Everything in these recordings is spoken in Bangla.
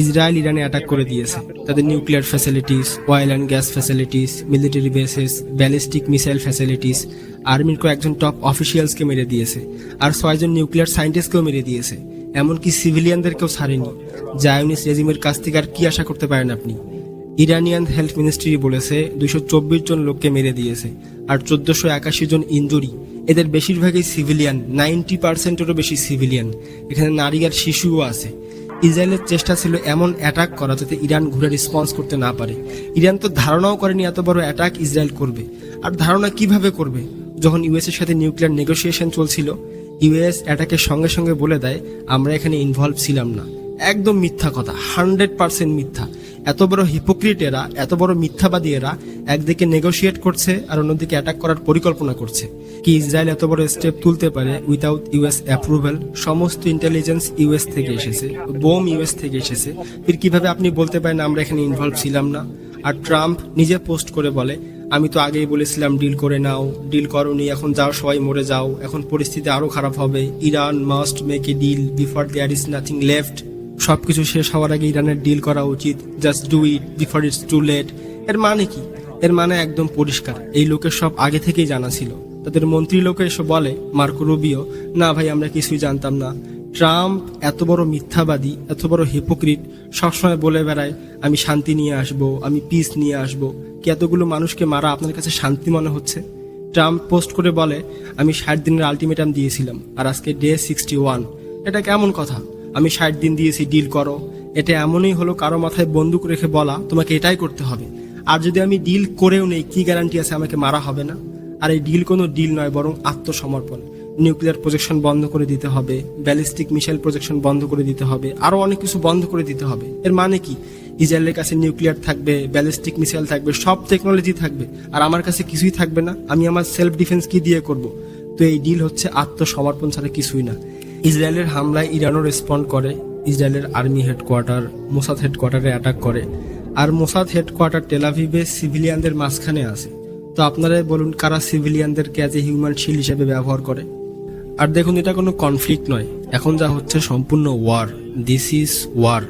ইসরায়েল ইরানে অ্যাটাক করে দিয়েছে। তাদের nuclear facilities oil and gas facilities military bases ballistic missile facilities আর্মির কয়েকজন টপ অফিসিয়ালসকে মেরে দিয়েছে আর ছয়জন নিউক্লিয়ার সায়েন্টিস্টকেও মেরে দিয়েছে। এমনকি সিভিলিয়ানদেরকেও ছাড়েনি। জায়নিস রেজিমের কাছ থেকে আর কি আশা করতে পারেন আপনি? ইরানিয়ান হেলথ মিনিস্ট্রি বলেছে, দুইশো চব্বিশ জন লোককে মেরে দিয়েছে আর চোদ্দশো একাশি জন ইঞ্জুরি এদের বেশিরভাগই সিভিলিয়ান নাইনটি পার্সেন্টেরও বেশি সিভিলিয়ান এখানে নারী আর শিশুও আছে। ইসরায়েলের চেষ্টা ছিল এমন অ্যাটাক করা যাতে ইরান ঘুরে রেসপন্স করতে না পারে। ইরান তো ধারণাও করেনি এত বড় অ্যাটাক ইসরায়েল করবে। আর ধারণা কীভাবে করবে? যখন ইউএসের সাথে নিউক্লিয়ার নেগোসিয়েশন চলছিল ইউএস অ্যাটাকের সঙ্গে সঙ্গে বলে দেয়, আমরা এখানে ইনভলভ ছিলাম না। একদম মিথ্যা কথা, হান্ড্রেড পার্সেন্ট মিথ্যা। এত বড় হিপোক্রিট এরা, এত বড় মিথ্যাবাদী এরা, একদিকে নেগোশিয়েট করছে আর অন্যদিকে অ্যাটাক করার পরিকল্পনা করছে। কি ইসরায়েল এত বড় স্টেপ তুলতে পারে উইদাউট ইউএস অ্যাপ্রুভাল সমস্ত ইন্টেলিজেন্স ইউএস থেকে এসেছে বোম ইউএস থেকে এসেছে। ফির কীভাবে আপনি বলতে পারেন আমরা এখানে ইনভলভ ছিলাম না? আর ট্রাম্প নিজে পোস্ট করে বলে, আমি তো আগেই বলেছিলাম ডিল করে নাও ডিল করনি, এখন যাও, সবাই মরে যাও, এখন পরিস্থিতি আরও খারাপ হবে। Iran must make a deal before there is nothing left সবকিছু শেষ হওয়ার আগে ইরানের ডিল করা উচিত। Just do it before it's too late এর মানে কি? এর মানে একদম পরিষ্কার। এই লোকের সব আগে থেকেই জানা ছিল। তাদের মন্ত্রী লোকে এসে বলে, মার্কো রুবিও, না ভাই, আমরা কিছুই জানতাম না। ট্রাম্প এত বড় মিথ্যাবাদী, এত বড় হিপোক্রিট সবসময় বলে বেড়ায়, আমি শান্তি নিয়ে আসব, আমি পিস নিয়ে আসব। কি এতগুলো মানুষকে মারা আপনার কাছে শান্তি মনে হচ্ছে? ট্রাম্প পোস্ট করে বলে, আমি ষাট দিনের আলটিমেটাম দিয়েছিলাম, আর আজকে ডে সিক্সটি ওয়ান এটা কেমন কথা? আমি ষাট দিন দিয়েছি ডিল করো। এটা এমনই হলো, কারও মাথায় বন্দুক রেখে বলা, তোমাকে এটাই করতে হবে। আর যদি আমি ডিল করেও নেই, কি গ্যারান্টি আছে আমাকে মারা হবে না? আর এই ডিল কোনো ডিল নয়, বরং আত্মসমর্পণ। নিউক্লিয়ার প্রজেকশন বন্ধ করে দিতে হবে ব্যালিস্টিক মিসাইল প্রজেকশন বন্ধ করে দিতে হবে আরও অনেক কিছু বন্ধ করে দিতে হবে। এর মানে কি? ইসরায়েলের কাছে নিউক্লিয়ার থাকবে ব্যালিস্টিক মিসাইল থাকবে, সব টেকনোলজি থাকবে। আর আমার কাছে কিছুই থাকবে না, আমি আমার সেলফ ডিফেন্স কি দিয়ে করব? তো এই ডিল হচ্ছে আত্মসমর্পণ ছাড়া কিছুই না। ইসরায়েলের হামলায় ইরানও রেসপন্ড করে। ইসরায়েলের আর্মি হেডকোয়ার্টার মোসাদ হেডকোয়ার্টারে অ্যাটাক করে। আর মোসাদ হেডকোয়ার্টার টেলাভিভে সিভিলিয়ানদের মাঝখানে আছে। তো আপনারাই বলুন, কারা সিভিলিয়ানদেরকে অ্যাজ এ হিউম্যান শিল হিসেবে ব্যবহার করে? আর দেখুন, এটা কোনো কনফ্লিক্ট নয়। এখন যা হচ্ছে সম্পূর্ণ ওয়ার দিস ইজ ওয়ার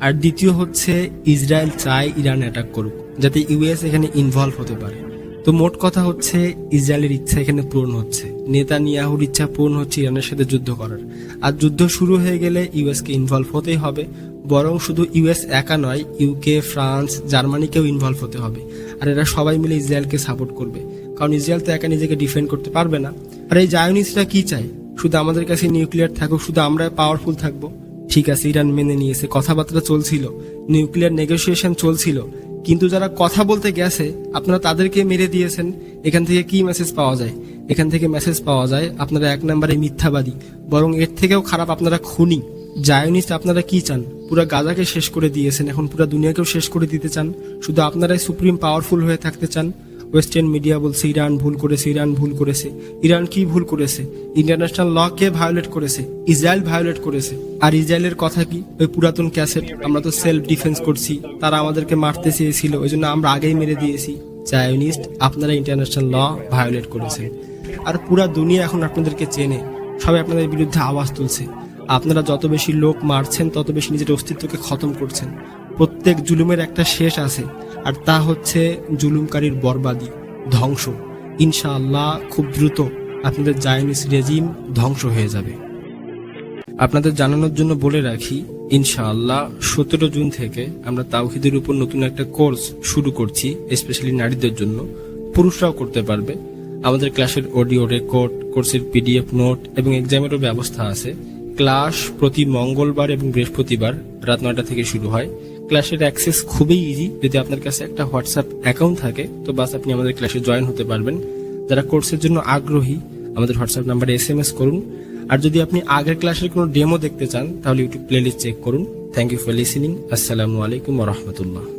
আর দ্বিতীয় হচ্ছে, ইসরায়েল চায় ইরান অ্যাটাক করুক, যাতে ইউএস এখানে ইনভলভ হতে পারে। তো মোট কথা হচ্ছে, ইসরায়েলের ইচ্ছা এখানে পূরণ হচ্ছে। নেতা নিয়াহুর ইচ্ছা পূরণ হচ্ছে ইরানের সাথে যুদ্ধ করার। আর যুদ্ধ শুরু হয়ে গেলে ইউএসকে ইনভলভ হতেই হবে। বরং শুধু ইউএস একা নয় ইউকে ফ্রান্স জার্মানিকেও ইনভলভ হতে হবে। আর এরা সবাই মিলে ইসরায়েলকে সাপোর্ট করবে। কারণ ইসরায়েল তো একা নিজেকে ডিফেন্ড করতে পারবে না। আর এই জায়নিসরা কি চায়? শুধু আমাদের কাছে নিউক্লিয়ার থাকুক, শুধু আমরা পাওয়ারফুল থাকব? ঠিক আছে, ইরান মেনে নিয়েছে, কথাবার্তা চলছিল। নিউক্লিয়ার নেগোসিয়েশন চলছিল। কিন্তু যারা কথা বলতে গেছে, আপনারা তাদেরকে মেরে দিয়েছেন। এখান থেকে কি মেসেজ পাওয়া যায়? এখান থেকে মেসেজ পাওয়া যায়, আপনারা এক নম্বরে মিথ্যাবাদী। বরং এর থেকেও খারাপ আপনারা খুনি। জায়নিস্ট আপনারা কি চান? পুরো গাজাকে শেষ করে দিয়েছেন। এখন পুরো দুনিয়াকেও শেষ করে দিতে চান। শুধু আপনারাই সুপ্রিম পাওয়ারফুল হয়ে থাকতে চান? ওয়েস্টার্ন মিডিয়া বলছে, ইরান ভুল করেছে, ইরান ভুল করেছে। ইরান কি ভুল করেছে? ইন্টারন্যাশনাল ল কে ভায়োলেট করেছে? ইসরায়েল ভায়োলেট করেছে। আর ইসরায়েলের কথা কি? ওই পুরাতন ক্যাসেট, আমরা তো সেলফ ডিফেন্স করছি। তারা আমাদেরকে মারতে চেয়েছিল, ওই জন্য আমরা আগেই মেরে দিয়েছি। চায়নিস্ট আপনারা ইন্টারন্যাশনাল ল ভায়োলেট করেছেন। আর পুরা দুনিয়া এখন আপনাদেরকে চেনে, সবাই আপনাদের বিরুদ্ধে আওয়াজ তুলছে। আপনারা যত বেশি লোক মারছেন, তত বেশি নিজের অস্তিত্বকে খতম করছেন। প্রত্যেক জুলুমের একটা শেষ আছে, আর তা হচ্ছে জুলুমকারীর বরবাদি, ধ্বংস। ইনশাআল্লাহ খুব দ্রুত আপনাদের জায়নিস রেজিম ধ্বংস হয়ে যাবে। আপনাদের জানানোর জন্য বলে রাখি, ইনশাআল্লাহ সতেরো জুন থেকে আমরা তাওহিদের উপর নতুন একটা কোর্স শুরু করছি স্পেশালি নারীদের জন্য। পুরুষরাও করতে পারবে। আমাদের ক্লাসের অডিও রেকর্ড, কোর্সের পিডিএফ নোট এবং এক্সামেরও ব্যবস্থা আছে। ক্লাস প্রতি মঙ্গলবার এবং বৃহস্পতিবার রাত নয়টা থেকে শুরু হয়। ক্লাসের অ্যাক্সেস খুবই ইজি যদি আপনার কাছে একটা হোয়াটসঅ্যাপ অ্যাকাউন্ট থাকে, তো বাস আপনি আমাদের ক্লাসে জয়েন হতে পারবেন। যারা কোর্সের জন্য আগ্রহী, আমাদের হোয়াটসঅ্যাপ নাম্বারে এস এম এস করুন। আর যদি আপনি আগের ক্লাসের কোনো ডেমো দেখতে চান, তাহলে ইউটিউব প্লেলিস্ট চেক করুন। থ্যাংক ইউ ফর লিসেনিং আসসালামু আলাইকুম রহমতুল্লাহ।